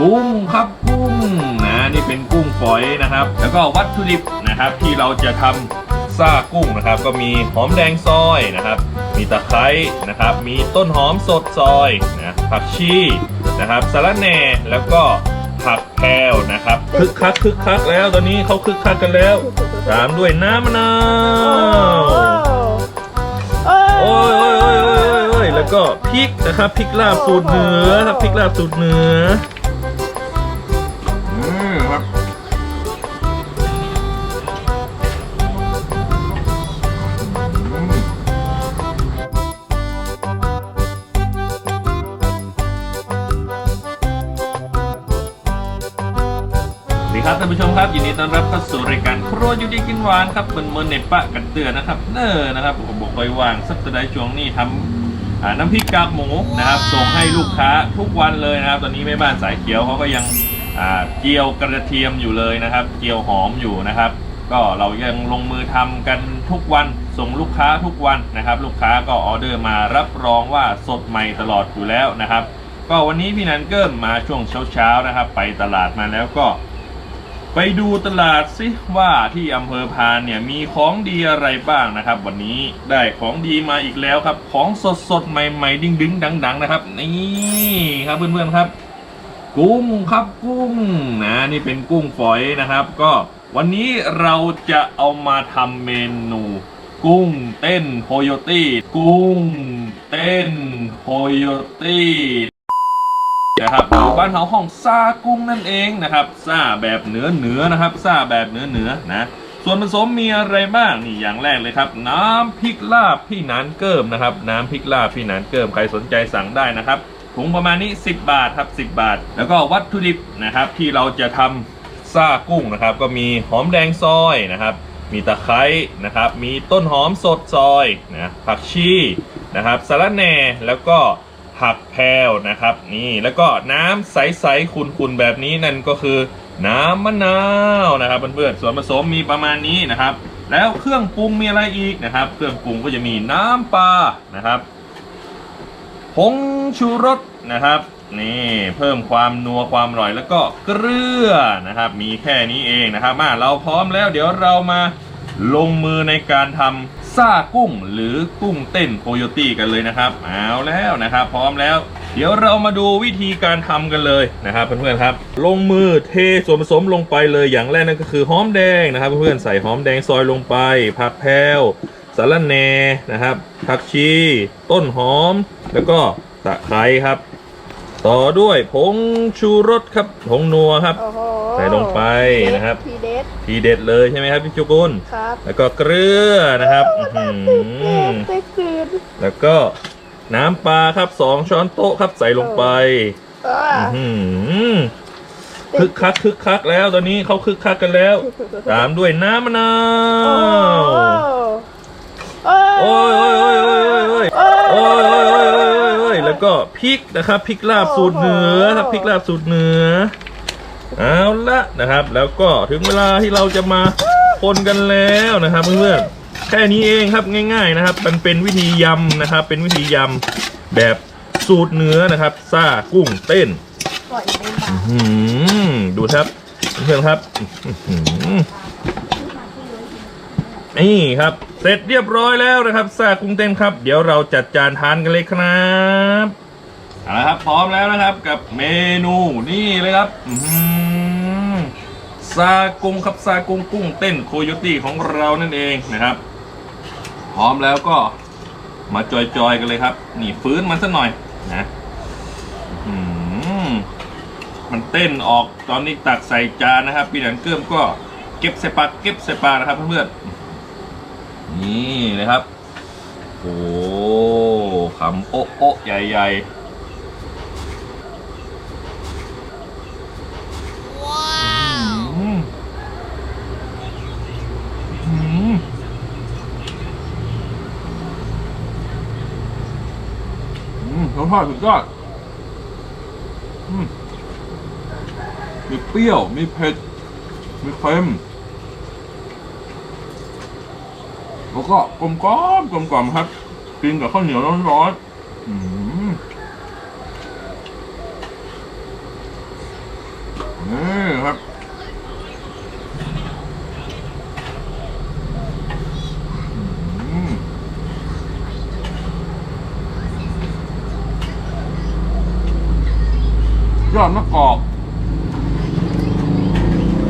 กุ้งครับกุ้งนะนี่เป็นกุ้งฝอยนะครับ แล้วก็วัตถุดิบนะครับที่เราจะทำซ่ากุ้งนะครับ ก็มีหอมแดงซอยนะครับ มีตะไคร้นะครับ มีต้นหอมสดซอยนะผักชีนะครับสะระแหน่แล้วก็ผักแพรวนะครับคึกคักคึกคักแล้วตอนนี้เขาคึกคักกันแล้วตามด้วยน้ำมะนาวโอ้ยโอ้ยโอ้ยโอ้ยโอ้ยแล้วก็พริกนะครับพริกลาบสูตรเหนือครับพริกลาบสูตรเหนือ ท่านผู้ชมครับยินดีต้อนรับเข้าสู่รายการครัวอยู่ดีกินหวานครับเมินเมินในปะกันเตือนนะครับ เนอนะครับผมบอกไว้วางสัปดาห์ช่วงนี้ทำอ่าน้ำพริกกากหมูนะครับ ส่งให้ลูกค้าทุกวันเลยนะครับ ตอนนี้แม่บ้านสายเขียวเขาก็ยังเจียวกระเทียมอยู่เลยนะครับ เจียวหอมอยู่นะครับ ก็เรายังลงมือทำกันทุกวันส่งลูกค้าทุกวันนะครับ ลูกค้าก็ออเดอร์มารับรองว่าสดใหม่ตลอดอยู่แล้วนะครับ ก็วันนี้พี่นันเกิมมาช่วงเช้าๆนะครับ ไปตลาดมาแล้วก็ ไปดูตลาดสิว่าที่อำเภอพานเนี่ยมีของดีอะไรบ้างนะครับ วันนี้ได้ของดีมาอีกแล้วครับ ของสดสดใหม่ๆ ดิ้งๆดัง ๆ นะครับ นี่ครับเพื่อนๆครับ กุ้งครับกุ้งนะนี่เป็นกุ้งฝอยนะครับ ก็วันนี้เราจะเอามาทำเมนูกุ้งเต้นโคโยตี้ กุ้งเต้นโคโยตี้ นะครับหรือบ้านเฮาห้องซากุ้งนั่นเองนะครับซาแบบเหนือเหนือนะครับซาแบบเหนือเหนือนะส่วนผสมมีอะไรบ้างนี่อย่างแรกเลยครับ น้ำพริกลาบพี่นานเกิมนะครับ น้ำพริกลาบพี่นานเกิมใครสนใจสั่งได้นะครับถุงประมาณนี้ 10 บาทครับ 10 บาท แล้วก็วัตถุดิบนะครับที่เราจะทำซากุ้งนะครับ ก็มีหอมแดงซอยนะครับมีตะไคร้นะครับ มีต้นหอมสดซอยนะผักชีนะครับสะระแหน่แล้วก็ ผักแพรวนะครับ นี่แล้วก็น้ำใสๆขุ่นๆแบบนี้นั่นก็คือน้ำมะนาวนะครับเพื่อนๆส่วนผสมมีประมาณนี้นะครับ แล้วเครื่องปรุงมีอะไรอีกนะครับ เครื่องปรุงก็จะมีน้ำปลานะครับผงชูรสนะครับนี่เพิ่มความนัวความอร่อยแล้วก็เกลือนะครับ มีแค่นี้เองนะครับมาเราพร้อมแล้วเดี๋ยวเรามา ลงมือในการทำซ่ากุ้งหรือกุ้งเต้นโคโยตี้กันเลยนะครับ เอาแล้วนะครับ พร้อมแล้ว เดี๋ยวเรามาดูวิธีการทำกันเลยนะครับเพื่อนๆครับ ลงมือเทส่วนผสมลงไปเลยอย่างแรกนั่นก็คือหอมแดงนะครับ เพื่อนๆใส่หอมแดงซอยลงไปผักแพรวสาระแหน่นะครับผักชี ต้นหอม แล้วก็ตะไคร้ครับ ต่อด้วยผงชูรสครับผงนัวครับ โอ้โห ใส่ลงไปนะครับ ทีเด็ดทีเด็ดเลยใช่ไหมครับพี่จุกุลครับแล้วก็เกลือนะครับอื้อหือเต็กคืนแล้วก็น้ำปลาครับสองช้อนโต๊ะครับใส่ลงไปอ่าอื้อหือคึกคักคึกคักแล้วตอนนี้เขาคึกคักกันแล้ว ตามด้วยน้ำมะนาวโอ้โอ้ยโอ้ยโอ้ยโอ้ยโอ้ยโอ้ยโอ้ยโอ้ยโอ้ยโอ้ยโอ้ยแล้วก็พริกนะครับพริกลาบสูตรเหนือครับพริกลาบสูตรเหนือ เอาละนะครับ แล้วก็ถึงเวลาที่เราจะมาคนกันแล้วนะครับเพื่อนๆแค่นี้เองครับง่าย ๆนะครับ มันเป็นวิธียำนะครับ เป็นวิธียำแบบสูตรเนื้อนะครับซ่ากุ้งเต้นหืมดูครับเพื่อนๆครับอื้อหือนี่ครับ เสร็จเรียบร้อยแล้วนะครับซ่ากุ้งเต้นครับ เดี๋ยวเราจัดจานทานกันเลยครับ เอาละครับ พร้อมแล้วนะครับกับเมนูนี่เลยครับอื้อหือซากุงครับซากุงกุ้งเต้นโคโยตี้ของเรานั่นเองนะครับ พร้อมแล้วก็มาจอยๆกันเลยครับ นี่ฟื้นมันสักหน่อยนะอื้อหือมันเต้นออกตอนนี้ตักใส่จานนะครับปีหนันเกิมก็เก็บใส่ปากเก็บใส่ปากนะครับเพื่อนๆนี่เลยครับ โอ้คำโอ๊ะโอ๊ะใหญ่ๆว้าว อืมรสชาติสุดยอดมมีเปรี้ยว มีเผ็ด มีเค็ม แล้วก็กลมกล่อมกลมกล่อมครับ กินกับข้าวเหนียวร้อนๆอืมนี่ครับอืม ยอดมะกอก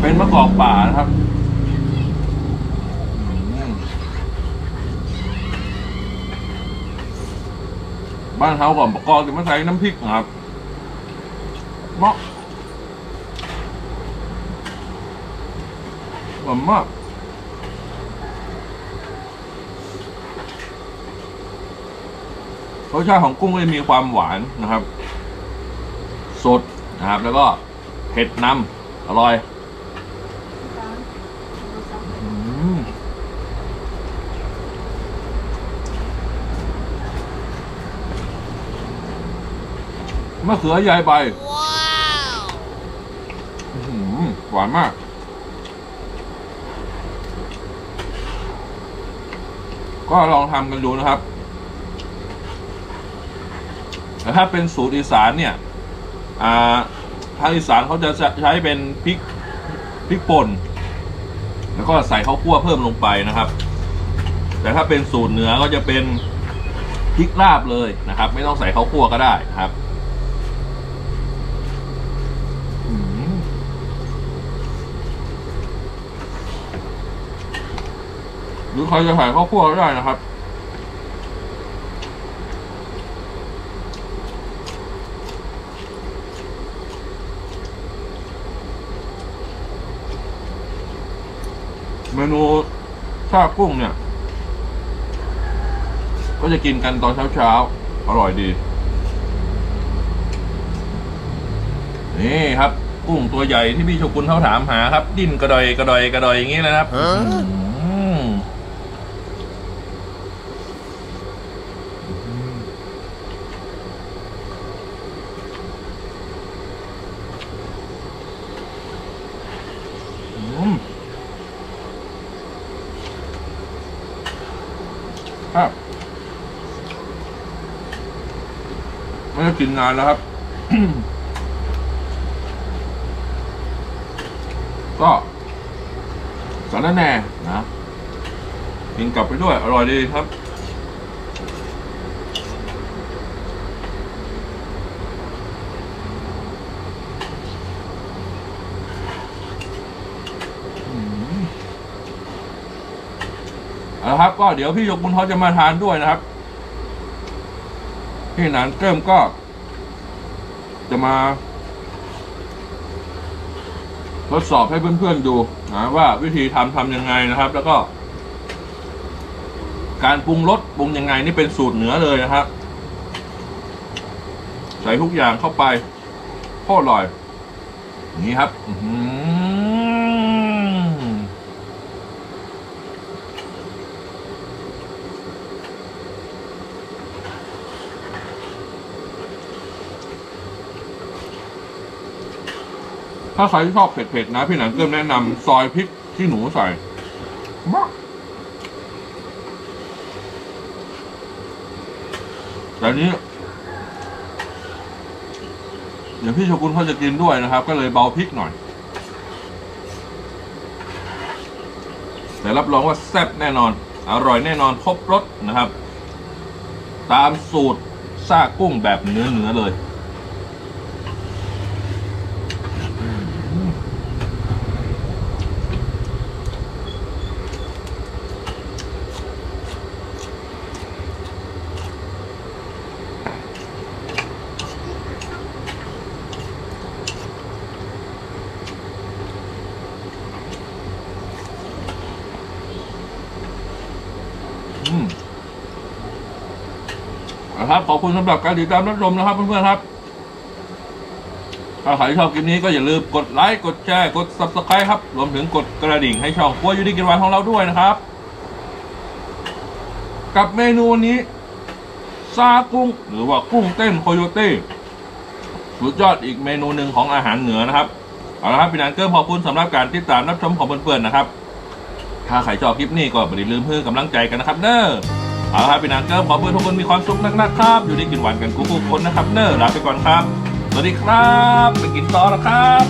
เป็นมะกอกป่านะครับบ้านเขาก่อนมะกอกจะมาใส่น้ำพริกนะครับเมาะหวานมากรสชาติของกุ้งก็จะมีความหวานนะครับ สดนะครับแล้วก็เผ็ดนำอร่อยมะเขือยายใบหวานมาก ก็ลองทำกันดูนะครับแต่ถ้าเป็นสูตรอีสานเนี่ย อ่าทางอีสานเขาจะใช้เป็นพริกพริกป่น แล้วก็ใส่ข้าวคั่วเพิ่มลงไปนะครับ แต่ถ้าเป็นสูตรเหนือก็จะเป็นพริกลาบเลยนะครับ ไม่ต้องใส่ข้าวคั่วก็ได้ครับหรือใครจะใส่ข้าวคั่วก็ได้นะครับ เมนูชากุ้งเนี่ย ก็จะกินกันตอนเช้าๆ อร่อยดี นี่ครับ กุ้งตัวใหญ่ที่พี่โชกุลเขาถามหาครับ ดิ้นกระดอยกระดอยกระดอยอย่างนี้เลยนะครับอืมอืม ครับไม่ได้กินนานแล้วครับ ก็สารแน่นะกินกลับไปด้วย อร่อยดีครับ เอาละครับ ก็เดี๋ยวพี่ยกบุญเขาจะมาทานด้วยนะครับ พี่หนานเกิมก็ จะมา ทดสอบให้เพื่อนๆดูนะว่าวิธีทำทำยังไงนะครับ แล้วก็ การปรุงรสปรุงยังไงนี่เป็นสูตรเหนือเลยนะครับ ใส่ทุกอย่างเข้าไปโคตรอร่อย นี้ครับ อื ถ้าใครที่ชอบเผ็ดๆนะ พี่หนังเกิมแนะนำซอยพริกที่หนูใส่มากแต่อันนี้ เดี๋ยวพี่โชกุนเขาจะกินด้วยนะครับ ก็เลยเบาพริกหน่อย แต่รับรองว่าแซ่บแน่นอน อร่อยแน่นอนครบรสนะครับ ตามสูตรซากกุ้งแบบเนื้อๆเลย ครับ ขอบคุณสำหรับการติดตามรับชมนะครับเพื่อนๆครับ ถ้าใครชอบคลิปนี้ก็อย่าลืมกดไลค์ กดแชร์ กด subscribe ครับ รวมถึงกดกระดิ่งให้ช่องครัวยูดีกินวานของเราด้วยนะครับ กับเมนูนี้ซากุ้ง หรือว่ากุ้งเต้นโคโยตี้สุดยอดอีกเมนูหนึ่งของอาหารเหนือนะครับ เอาละครับพี่นันเกิร์ขอบคุณสำหรับการติดตามรับชมของเพื่อนๆนะครับ ถ้าใครชอบคลิปนี้ก็อย่าลืมเพื่อกำลังใจกันนะครับเนอะ เอาละครับพี่นางเกิร์ขอเพื่อนทุกคนมีความสุขนักๆครับ อยู่ได้กินหวานกันกุ๊กๆคนนะครับ เนอร์ลาไปก่อนครับ สวัสดีครับ ไปกินต่อแล้วครับ